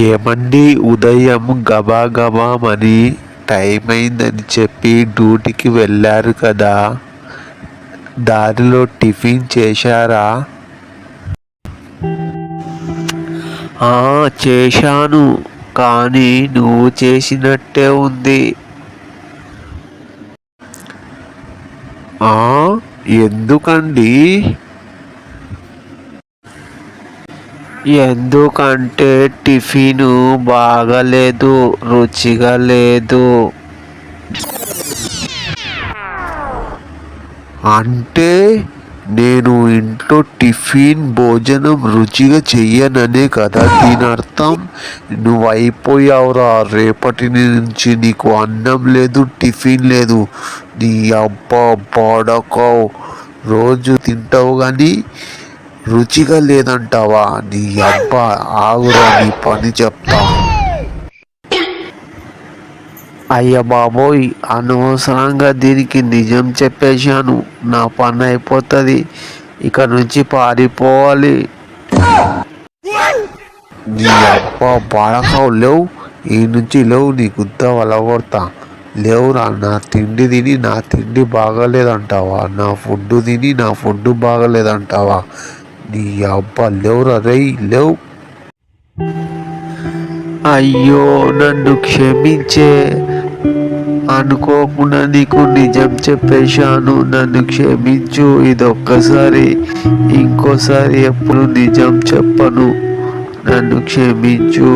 ఏమండి ఉదయం గబాగబామని టైం అయిందని చెప్పి డ్యూటీకి వెళ్ళారు కదా. దారిలో టిఫిన్ చేశారా? ఆ, చేశాను. కానీ నువ్వు చేసినట్టే ఉంది. ఆ, ఎందుకండి? ఎందుకంటే టిఫిను బాగలేదు రుచిగా లేదు. అంటే నేను ఇంట్లో టిఫిన్ భోజనం రుచిగా చెయ్యననే కదా దీని అర్థం? నువ్వు అయిపోయావురా రేపటి నుంచి నీకు అన్నం లేదు టిఫిన్ లేదు. నీ అబ్బా బాడకవు. రోజు తింటావు కానీ రుచిగా లేదంటావా? నీ అబ్బా ఆగురా నీ పని చెప్తా. అయ్య బాబోయ్ అనవసరంగా దీనికి నిజం చెప్పేశాను. నా పని అయిపోతుంది. ఇక నుంచి పారిపోవాలి. నీ అబ్బ బాడకావు లేవు. ఈ నుంచి లేవు నీ గుద్ద వలగొడతా. లేవురా నా తిండి తిని నా తిండి బాగలేదంటావా? నా ఫుడ్ తిని నా ఫుడ్ బాగలేదంటావా? నీ అబ్బా లేవురా రేయ్ లేవు. అయ్యో నన్ను క్షమించే. అనుకోకుండా నీకు నిజం చెప్పేశాను నన్ను క్షమించు ఇదొక్కసారి ఇంకోసారి ఎప్పుడు నిజం చెప్పను. నన్ను క్షమించు.